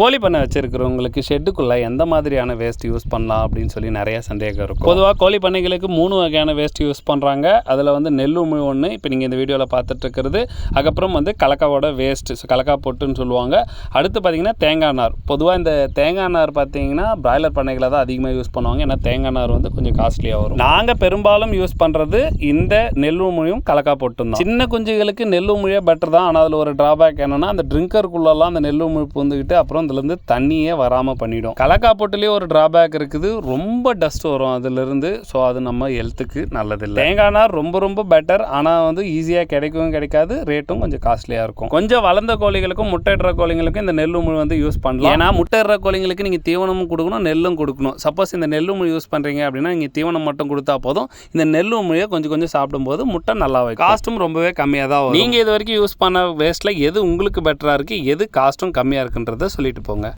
கோழி பண்ணை வச்சுருக்கிறவங்களுக்கு ஷெட்டுக்குள்ளே எந்த மாதிரியான வேஸ்ட் யூஸ் பண்ணலாம் அப்படின்னு சொல்லி நிறைய சந்தேகம் இருக்கும். பொதுவாக கோழி பண்ணைகளுக்கு மூணு வகையான வேஸ்ட் யூஸ் பண்ணுறாங்க அதில் வந்து நெல் உமிழ் ஒன்று இப்போ நீங்கள் இந்த வீடியோவில் பார்த்துட்ருக்கிறது அதுக்கப்புறம் வந்து கலக்காவோட வேஸ்ட் கலக்கா பொட்டுன்னு சொல்லுவாங்க. அடுத்து பார்த்தீங்கன்னா தேங்காய் நார். பொதுவாக இந்த தேங்காய் நார் பார்த்தீங்கன்னா பிராய்லர் பண்ணைகளை தான் அதிகமாக யூஸ் பண்ணுவாங்க. ஏன்னா தேங்காய் நார் வந்து கொஞ்சம் காஸ்ட்லியாக வரும். நாங்கள் பெரும்பாலும் யூஸ் பண்ணுறது இந்த நெல் உமிழியும் கலக்கா பொட்டும் தான். சின்ன குஞ்சுகளுக்கு நெல் உமிழே பெட்டர் தான். ஆனால் அதில் ஒரு ட்ராபேக் என்னன்னா அந்த ட்ரிங்கருக்குள்ளெல்லாம் அந்த நெல் உமிழ் பூந்துக்கிட்டு அப்புறம் அதுலேருந்து தண்ணியே வராமல் பண்ணிடும். கலக்காப்பட்டுலேயே ஒரு டிராபேக் இருக்குது. ரொம்ப டஸ்ட் வரும் அதுலேருந்து. ஸோ அது நம்ம ஹெல்த்துக்கு நல்லதில்லை. தேங்காய் நார் ரொம்ப ரொம்ப பெட்டர் ஆனால் வந்து ஈஸியாக கிடைக்கவும் கிடைக்காது. ரேட்டும் கொஞ்சம் காஸ்ட்லியாக இருக்கும். கொஞ்சம் வளர்ந்த கோழிகளுக்கும் முட்டையிடுற கோழிங்களுக்கும் இந்த நெல் உமிழ் வந்து யூஸ் பண்ணலாம். ஏன்னா முட்டையிடுற கோழிங்களுக்கு நீங்கள் தீவனமும் கொடுக்கணும் நெல்லும் கொடுக்கணும். சப்போஸ் இந்த நெல் உமிழ் யூஸ் பண்ணுறீங்க அப்படின்னா நீங்கள் தீவனம் மட்டும் கொடுத்தா போதும். இந்த நெல் உமிழியை கொஞ்சம் கொஞ்சம் சாப்பிடும்போது முட்டை நல்லா வைக்கும். காஸ்ட்டும் ரொம்பவே கம்மியாக தான் வரும். நீங்கள் இது வரைக்கும் யூஸ் பண்ண வேஸ்ட்டில் எது உங்களுக்கு பெட்டராக இருக்குது எது காஸ்ட்டும் கம்மியாக இருக்குன்றதை சொல்லிட்டு போங்க